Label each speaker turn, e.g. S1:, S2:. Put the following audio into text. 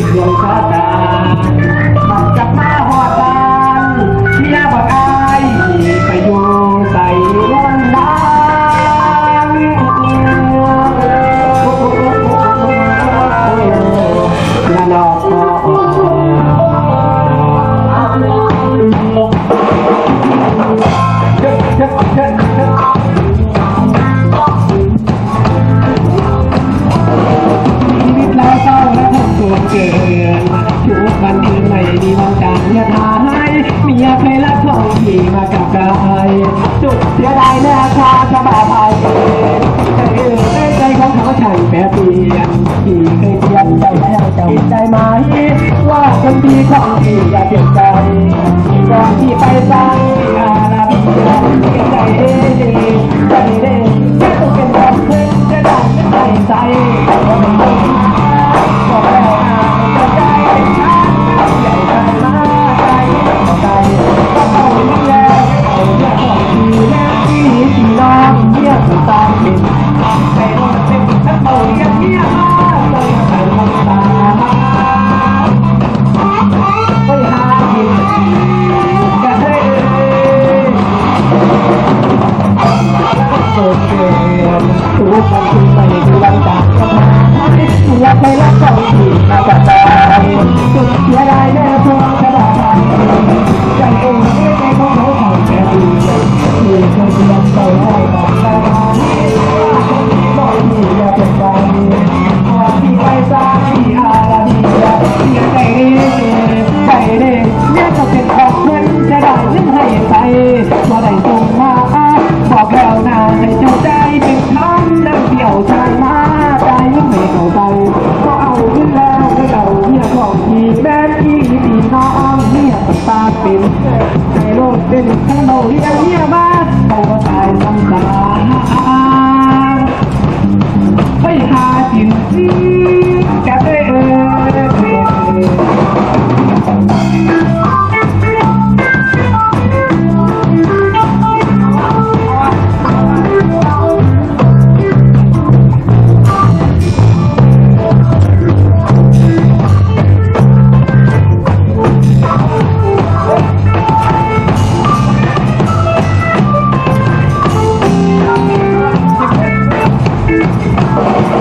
S1: Thank you. ไม่ดีมองดังเนี่ยทาให้เมียเคยรักของพี่มากับการสุดเสียดายแน่ชาจะบาภายเออใจของเขาฉันแปรเปลี่ยนพี่เคยเปลี่ยนใจแล้วจะเห็ใจไหมว่าคนดีของพี่อย่าเปลี่ยนใจก่อนที่ไปไปางอาณาจักรใจเด้ใจเด้จะต้องเป็นคนเพื่อจะได้ใจใจ I'm หนูช่วยให้หนูเป็ Thank you.